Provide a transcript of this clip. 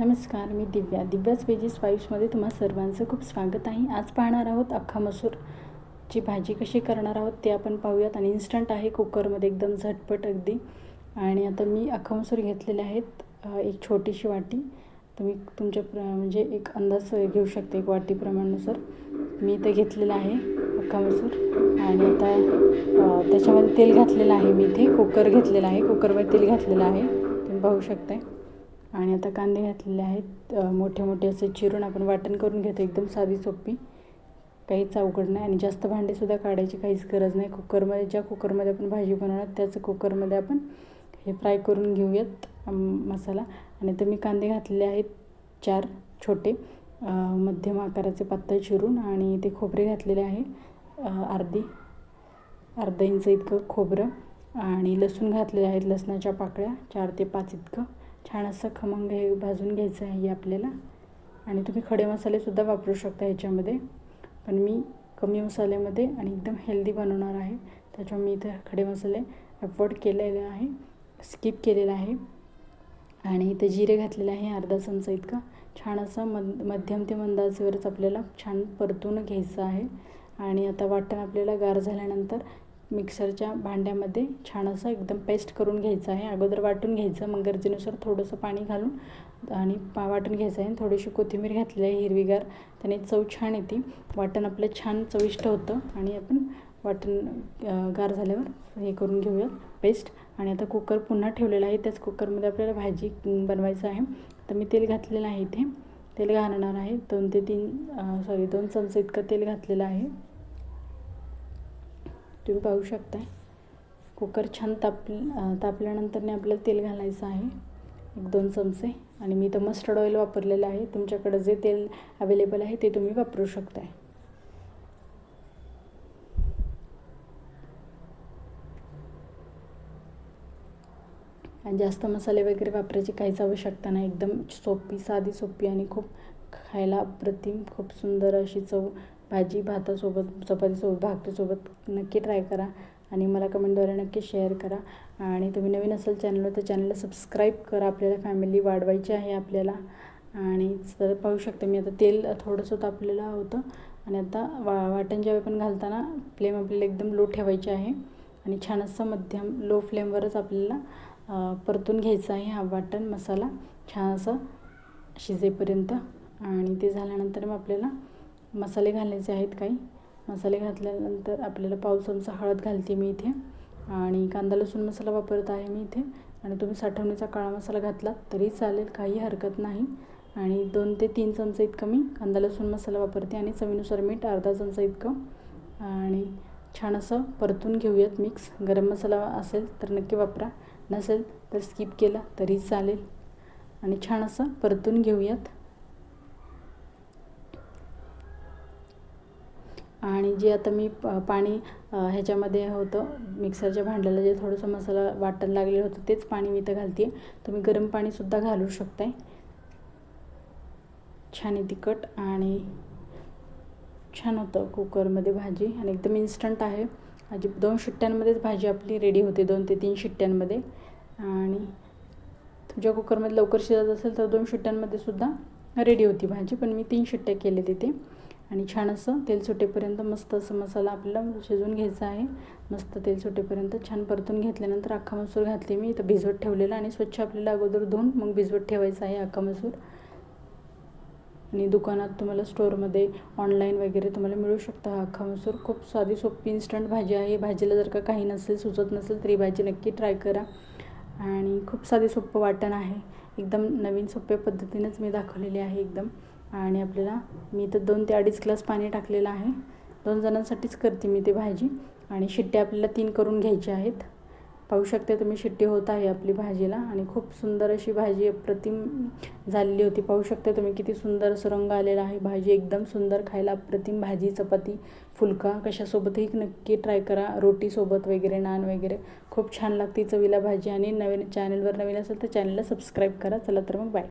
नमस्कार मी दिव्या. दिव्याच वेजीस वाईफ्समध्ये तुम्हा सर्वांचं खूप स्वागत आहे. आज पाहणार आहोत अख्खा मसूर ची भाजी कशी करणार आहोत ते आपण पाहूयात. आणि इन्स्टंट आहे कुकरमध्ये एकदम झटपट अगदी. आणि आता मी अख्खा मसूर घेतलेले आहेत एक छोटीशी वाटी. तुम्ही तुमच्या प्र म्हणजे एक अंदाज घेऊ शकते एक वाटीप्रमाणानुसार मी इथं घेतलेलं आहे अख्खा मसूर. आणि आता त्याच्यामध्ये तेल घातलेलं आहे. मी इथे कुकर घेतलेलं आहे. कुकरमध्ये तेल घातलेलं आहे. तुम्ही पाहू शकताय. आणि आता कांदे घातलेले आहेत. मोठे मोठे असे चिरून आपण वाटण करून घेतो. एकदम साधी सोपी. काहीच अवघड नाही आणि जास्त भांडेसुद्धा काढायची काहीच गरज नाही. कुकरमध्ये ज्या कुकरमध्ये आपण भाजी बनवणार त्याच कुकरमध्ये आपण हे फ्राय करून घेऊयात मसाला. आणि तर मी कांदे घातलेले आहेत चार छोटे. मध्यम आकाराचे पातळ चिरून आणि ते खोबरे घातलेले आहे. अर्धी अर्धा इंच इतकं खोबरं आणि लसूण घातलेले आहेत लसणाच्या पाकळ्या. चार ते पाच इतकं. छान असं खमंग हे भाजून घ्यायचं आहे आपल्याला. आणि तुम्ही खडे मसालेसुद्धा वापरू शकता ह्याच्यामध्ये. पण मी कमी मसाल्यामध्ये आणि एकदम हेल्दी बनवणार आहे. त्याच्यामुळे मी इथं खडे मसाले अफोर्ड केलेले आहे. स्किप केलेला आहे. आणि इथे जिरे घातलेले आहे अर्धा चमचा इतका. छान असं मध मध्यम ते मंदाजेवरच आपल्याला छान परतून घ्यायचं आहे. आणि आता वाटण आपल्याला गार झाल्यानंतर मिक्सरच्या भांड्यामध्ये छान असं एकदम पेस्ट करून घ्यायचं आहे. अगोदर वाटून घ्यायचं मग गरजेनुसार थोडंसं पाणी घालून आणि पा वाटून घ्यायचं आहे. थोडीशी कोथिंबीर घातलेली आहे हिरवीगार त्याने चव छान येते. वाटण आपलं छान चविष्ट होतं. आणि आपण वाटण गार झाल्यावर हे करून घेऊया पेस्ट. आणि आता कुकर पुन्हा ठेवलेला आहे. त्याच कुकरमध्ये आपल्याला भाजी बनवायचं आहे. तर मी तेल घातलेलं आहे इथे. तेल घालणार आहे. दोन ते तीन सॉरी दोन चमचे इतकं तेल घातलेलं आहे. तुम्ही पाहू शकताय. कुकर छान ताप अं, तापल्यानंतरने आपल्याला तेल घालायचं आहे. एक दोन चमचे. आणि मी तर मस्टर्ड ऑइल वापरलेलं आहे. तुमच्याकडं जे तेल अवेलेबल आहे ते तुम्ही वापरू शकताय. आणि जास्त मसाले वगैरे वापरायची काहीच आवश्यकता नाही. एकदम सोपी साधी सोपी आणि खूप खायला अप्रतिम खूप सुंदर अशी चव भाजी भातासोबत चपातीसोबत भाकरीसोबत नक्की ट्राय करा आणि मला कमेंटद्वारे नक्की शेअर करा. आणि तुम्ही नवीन असाल चॅनलवर तर चॅनलला सबस्क्राईब करा. आपल्याला फॅमिली वाढवायची आहे आपल्याला. आणि तर पाहू शकते मी आता तेल थोडंसं तापलेलं होतं. आणि आता वा वाटण ज्यावेळी पण घालताना फ्लेम आपल्याला एकदम लो ठेवायची आहे. आणि छान असं मध्यम लो फ्लेमवरच आपल्याला परतून घ्यायचं आहे हा वाटण मसाला. छान असं शिजेपर्यंत. आणि ते झाल्यानंतर मग आपल्याला मसाले घालायचे आहेत काही. मसाले घातल्यानंतर आपल्याला पाव चमचा हळद घालते मी इथे आणि कांदा लसूण मसाला वापरत आहे मी इथे. आणि तुम्ही साठवणीचा काळा मसाला घातला तरी चालेल काही हरकत नाही. आणि दोन ते तीन चमचे इतकं मी कांदा लसूण मसाला वापरते आणि चवीनुसार मीठ अर्धा चमचा इतकं. आणि छान असं परतून घेऊयात मिक्स गरम मसाला असेल तर नक्की वापरा. नसेल तर स्किप केला तरी चालेल. आणि छान असं परतून घेऊयात. आणि जे आता मी प पाणी ह्याच्यामध्ये होतं मिक्सरच्या भांड्याला जे थोडंसं मसाला वाटायला लागलेलं होतं तेच पाणी मी इथं घालते तुम्ही गरम पाणीसुद्धा घालू शकताय. छान आहे तिखट आणि छान होतं कुकरमध्ये भाजी. आणि एकदम इन्स्टंट आहे. भाजी दोन शिट्ट्यांमध्येच भाजी आपली रेडी होते दोन ते तीन शिट्ट्यांमध्ये. आणि तुमच्या कुकरमध्ये लवकर शिजत असेल तर दोन शिट्ट्यांमध्ये सुद्धा रेडी होती भाजी पण मी तीन शिट्ट्या केले तिथे आणि छान असं तेल सुटेपर्यंत मस्त असं मसाला आपल्याला शिजवून घ्यायचा आहे. मस्त तेल सुटेपर्यंत छान परतून घेतल्यानंतर अख्खा मसूर घातली मी. इथं भिजवत ठेवलेला आणि स्वच्छ आपल्याला अगोदर धुवून मग भिजवत ठेवायचं आहे अख्खा मसूर. आणि दुकानात तुम्हाला स्टोअरमध्ये ऑनलाईन वगैरे तुम्हाला मिळू शकता हा अख्खा मसूर. खूप साधी सोपी इन्स्टंट भाजी आहे. भाजीला जर का काही नसेल सुचत नसेल तरी भाजी नक्की ट्राय करा. आणि खूप साधी सोपं वाटण आहे. एकदम नवीन सोप्या पद्धतीनेच मी दाखवलेली आहे एकदम. आणि आपल्याला मी इथं दोन ते अडीच ग्लास पाणी टाकलेलं आहे. दोन जणांसाठीच करते मी ते भाजी. आणि शिट्टी आपल्याला तीन करून घ्यायची आहेत. पाहू शकता तुम्ही शिट्टी होत आहे आपली भाजीला. आणि खूप सुंदर अशी भाजी अप्रतिम झालेली होती. पाहू शकता तुम्ही किती सुंदर असं रंग आलेला आहे. भाजी एकदम सुंदर खायला अप्रतिम भाजी चपाती फुलका. कशासोबतही नक्की ट्राय करा. रोटीसोबत वगैरे नान वगैरे. खूप छान लागते चवीला भाजी. आणि नवीन चॅनलवर नवीन असेल तर चॅनलला सबस्क्राईब करा. चला तर मग बाय